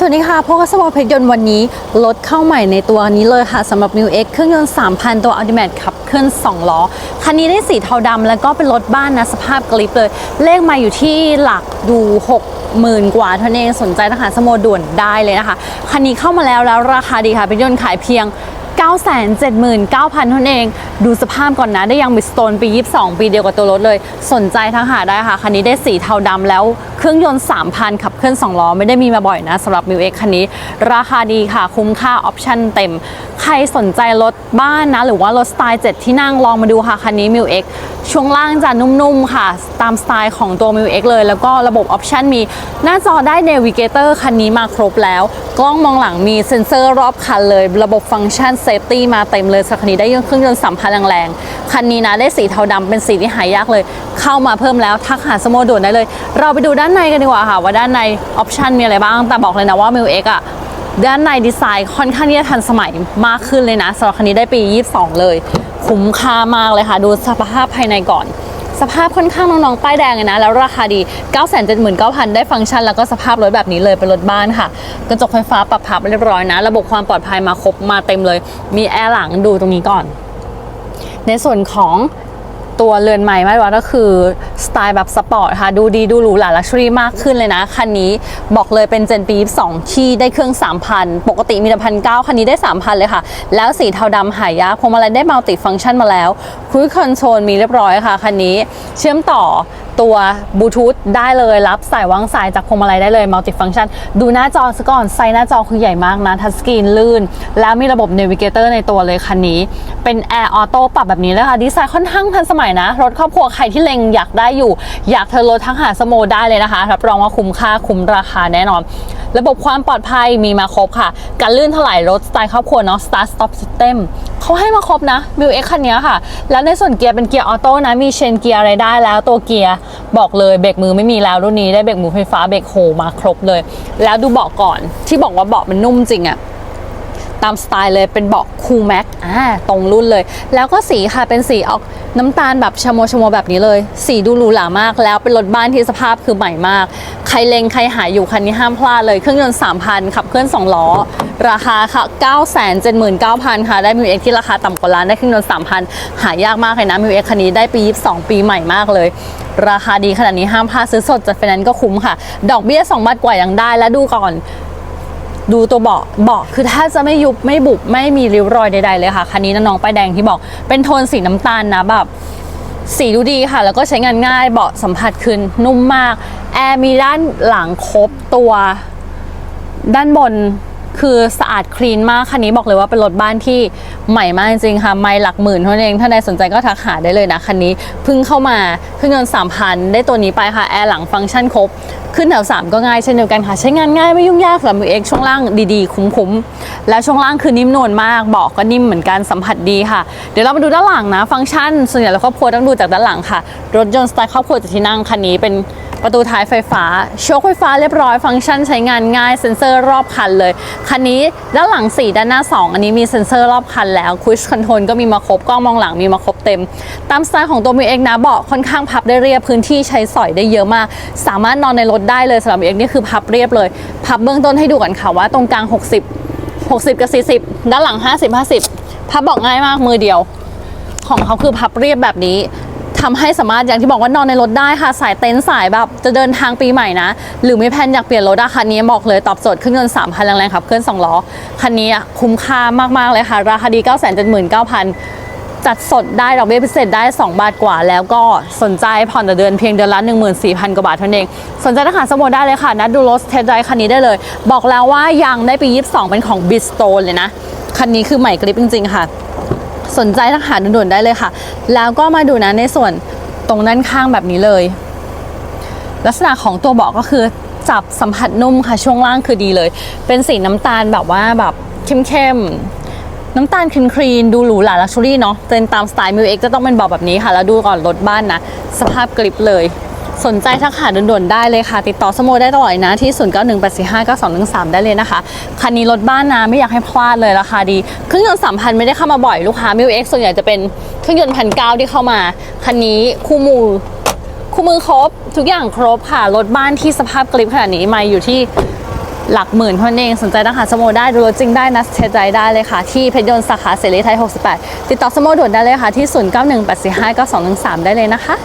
สวัสดีค่ะพวกสมอเพชรยนต์วันนี้รถเข้าใหม่ในตัวนี้เลยค่ะสำหรับ New X เครื่องยนต์ 3,000 ตัว Ultimate ขับเคลื่อน2 ล้อ คันนี้ได้สีเทาดำแล้วก็เป็นรถบ้านนะ สภาพกริบเลย เลขมาอยู่ที่หลักดู60,000กว่าท่านเองสนใจทหารสโมด่วนได้เลยนะคะ คันนี้เข้ามาแล้วแล้วราคาดีค่ะ เป็นยนต์ขายเพียง 979,000เท่านั้นเอง ดูสภาพก่อนนะ ได้ยังมิสโตนปี 22 ปีเดียวกับตัวรถเลย สนใจทั้งหาได้ค่ะ คันนี้ได้สีเทาดำแล้ว เครื่องยนต์ 3,000 ขับเคลื่อน 2 ล้อ ไม่ได้มีมาบ่อยนะสำหรับมิวเอ็กคันนี้ ราคาดีค่ะ คุ้มค่าออปชันเต็ม ใครสนใจรถบ้านนะ หรือว่ารถสไตล์ 7 ที่นั่งลองมาดูค่ะ คันนี้มิวเอ็กช่วงล่างจะนุ่มๆค่ะ ตามสไตล์ของตัวมิวเอ็กเลย แล้วก็ระบบออปชันมี หน้าจอได้เนวิเกเตอร์คันนี้มาครบแล้ว กล้องมองหลังมีเซ็นเซอร์รอบคันเลย ระบบฟังก์ชันเซฟตี้มาเต็มเลยสักคันนี้ได้เครื่องยนต์3,000คะแรงๆ คันนี้นะได้สีเทาดำเป็นสีที่หายากเลย เข้ามาเพิ่มแล้วทักหาสโมด่วนได้เลย เราไปดูด้านในกันดีกว่าค่ะว่าด้านในออปชันมีอะไรบ้าง แต่บอกเลยนะว่ามิวเอ็กอะด้านในดีไซน์ค่อนข้างที่จะทันสมัยมากขึ้นเลยนะสำหรับคันนี้ได้ปี 22 เลย คุ้มค่ามากเลยค่ะ ดูสภาพภายในก่อน สภาพค่อนข้างน้องๆ ป้ายแดงเลยนะ แล้วราคาดี 979,000 ได้ฟังก์ชัน แล้วก็สภาพรถแบบนี้เลยเป็นรถบ้านค่ะ กระจกไฟฟ้าปรับพับเรียบร้อยนะ ระบบความปลอดภัยมาครบมาเต็มเลย มีแอร์หลังดูตรงนี้ก่อน ในส่วนของตัวเรือนใหม่มากกว่าก็คือ สไตล์แบบสปอร์ตค่ะ ดูดีดูหรูหราลักชัวรี่มากขึ้นเลยนะ คันนี้บอกเลยเป็นเจนปี2ที่ได้เครื่อง 3,000 ปกติมีแต่พันเคันนี้ได้ 3,000 เลยค่ะ แล้วสีเทาดำหายากพวงมาลัยได้มัลติฟังก์ชันมาแล้วคุยคอนโซลมีเรียบร้อยค่ะ คันนี้เชื่อมต่อ ตัวบลูทูธได้เลยรับสายวางสายจากพวงมาลัยได้เลยมัลติฟังก์ชันดูหน้าจอซะก่อนไซส์หน้าจอคือใหญ่มากนะทัชสกรีนลื่น แล้วมีระบบเนวิเกเตอร์ในตัวเลยคันนี้ เป็นแอร์ออโต้ปรับแบบนี้เลยค่ะดีไซน์ค่อนข้างทันสมัยนะ รถครอบครัวใครที่เล็งอยากได้อยู่ อยากเธอรถทั้งหาสโมได้เลยนะคะรับรองว่าคุ้มค่าคุ้มราคาแน่นอน ระบบความปลอดภัยมีมาครบค่ะ การลื่นถลายรถสไตล์ครอบครัวเนาะ Start Stop System เขาให้มาครบนะมิวเอ็กคันนี้ค่ะ แล้วในส่วนเกียร์เป็นเกียร์ออโต้นะ มีเชนเกียร์อะไรได้แล้วตัวเกียร์บอกเลยเบรกมือไม่มีแล้วรุ่นนี้ได้เบรกมือไฟฟ้าเบรกโฮมาครบเลย แล้วดูเบาะก่อนที่บอกว่าเบาะมันนุ่มจริงอะตามสไตล์เลยเป็นเบาะคูลแม็กอ่าตรงรุ่นเลย แล้วก็สีค่ะเป็นสีออก น้ำตาลแบบชะโมชะโมแบบนี้เลย สีดูหรูหรามาก แล้วเป็นรถบ้านที่สภาพคือใหม่มาก ใครเลงใครหายอยู่คันนี้ห้ามพลาดเลย เครื่องยนต์3,000 ขับเคลื่อน 2 ล้อ ราคาค่ะ 979,000 ค่ะ ได้มิวเอ็กที่ราคาต่ำกว่าล้านได้เครื่องยนต์3,000 หายากมากเลยนะมิวเอ็กคันนี้ได้ปี 22 ปีใหม่มากเลย ราคาดีขนาดนี้ห้ามพลาดซื้อสดจัดไฟแนนซ์ก็คุ้มค่ะ ดอกเบี้ย2บาทกว่ายังได้และดูก่อน ดูตัวเบาะเบาะคือถ้าจะไม่ยุบไม่บุบไม่มีริ้วรอยใดๆเลยค่ะ คันนี้น้องป้ายแดงที่บอกเป็นโทนสีน้ำตาลนะแบบสีดูดีค่ะ แล้วก็ใช้งานง่ายเบาะสัมผัสคืนนุ่มมาก แอร์มีด้านหลังครบตัวด้านบน คือสะอาดคลีนมากคันนี้บอกเลยว่าเป็นรถบ้านที่ใหม่มากจริงๆค่ะ ไม่หลักหมื่นเท่านั้นเอง ถ้าใครสนใจก็ทักหาได้เลยนะคันนี้เพิ่งเข้ามาเครื่องยนต์3,000ได้ตัวนี้ไปค่ะ แอร์หลังฟังก์ชันครบ ขึ้นแถว 3 ก็ง่ายเช่นเดียวกันค่ะ ใช้งานง่ายไม่ยุ่งยากสำหรับมือเอกช่วงล่างดีๆ คุ้มๆ แล้วช่วงล่างคือนิ่มนวลมากเบอกก็นิ่มเหมือนกันสัมผัสดีค่ะ เดี๋ยวเรามาดูด้านหลังนะ ฟังก์ชันส่วนใหญ่เราครอบครัวต้องดูจากด้านหลังค่ะ รถยนต์สไตล์ครอบครัวจากที่นั่งคันนี้เป็น ประตูท้ายไฟฟ้า โชคไฟฟ้าเรียบร้อย ฟังก์ชันใช้งานง่าย เซ็นเซอร์รอบคันเลย คันนี้ด้านหลัง 4 ด้านหน้า 2 อันนี้มีเซ็นเซอร์รอบคันแล้วคุชคอนโทรลก็มีมาครบ กล้องมองหลังมีมาครบเต็ม ตามสไตล์ของตัวมิวเอกนะเบาะค่อนข้างพับได้เรียบพื้นที่ใช้สอยได้เยอะมาก สามารถนอนในรถได้เลยสำหรับมิวเอกนี่คือพับเรียบเลย พับเบื้องต้นให้ดูกันค่ะว่าตรงกลาง 60 60 กับ 40 ด้านหลัง 50 50 พับเบอกง่ายมากมือเดียว ของเขาคือพับเรียบแบบนี้ ทำให้สามารถอย่างที่บอกว่านอนในรถได้ค่ะ สายเต็นท์สายแบบจะเดินทางปีใหม่นะ หรือไม่แพนอยากเปลี่ยนรถอะคันนี้บอกเลยตอบโจทย์เครื่องยนต์3,000 แรงๆขับเคลื่อน2ล้อ คันนี้อะคุ้มค่ามากๆเลยค่ะ ราคาดี 9 7 9 0 0 0จัดสดได้ดอกเบี้ยพิเศษได้ 2 บาทกว่า แล้วก็สนใจผ่อนต่อเดือนเพียงเดือนละ 14,000 กว่าบาทเท่านั้นเอง สนใจทหารสมุดได้เลยค่ะนัดดูรถเทสไดคันนี้ได้เลย บอกแล้วว่ายังได้ปี 22 เป็นของบิสโตนเลยนะ คันนี้คือใหม่กริปจริง ๆ ค่ะ สนใจทักหาด่วนๆได้เลยค่ะ แล้วก็มาดูนะในส่วนตรงด้านข้างแบบนี้เลย ลักษณะของตัวเบาะก็คือจับสัมผัสนุ่มค่ะช่วงล่างคือดีเลย เป็นสีน้ำตาลแบบว่าแบบเข้มๆน้ำตาลคลีนครีนดูหรูหราลักชัวรี่เนาะเป็นตามสไตล์มิวเอ็กจะต้องเป็นเบาะแบบนี้ค่ะ แล้วดูก่อนรถบ้านนะ สภาพกริบเลย สนใจทักหาด่วนๆได้เลยค่ะ ติดต่อสโมได้ตลอดนะที่ 0 9 1 8 4 5 9 2 1 3 ได้เลยนะคะ คันนี้รถบ้านนะไม่อยากให้พลาดเลยราคาดี เครื่องยนต์สามพันไม่ได้เข้ามาบ่อยลูกค้ามิวเอ็กส่วนใหญ่จะเป็นเครื่องยนต์พันเก้าที่เข้ามา คันนี้คู่มูคู่มือครบ ทุกอย่างครบค่ะรถบ้านที่สภาพกริบขนาดนี้มาอยู่ที่หลักหมื่นเท่านั้นเองสนใจนะคะสโมได้ดูรถจริงได้นะเทใจได้เลยค่ะ ที่เพชรยนต์สาขาเสรีไทย 68 ติดต่อสโมด่วนได้เลยค่ะ ที่ 0918459213 ได้เลยนะคะ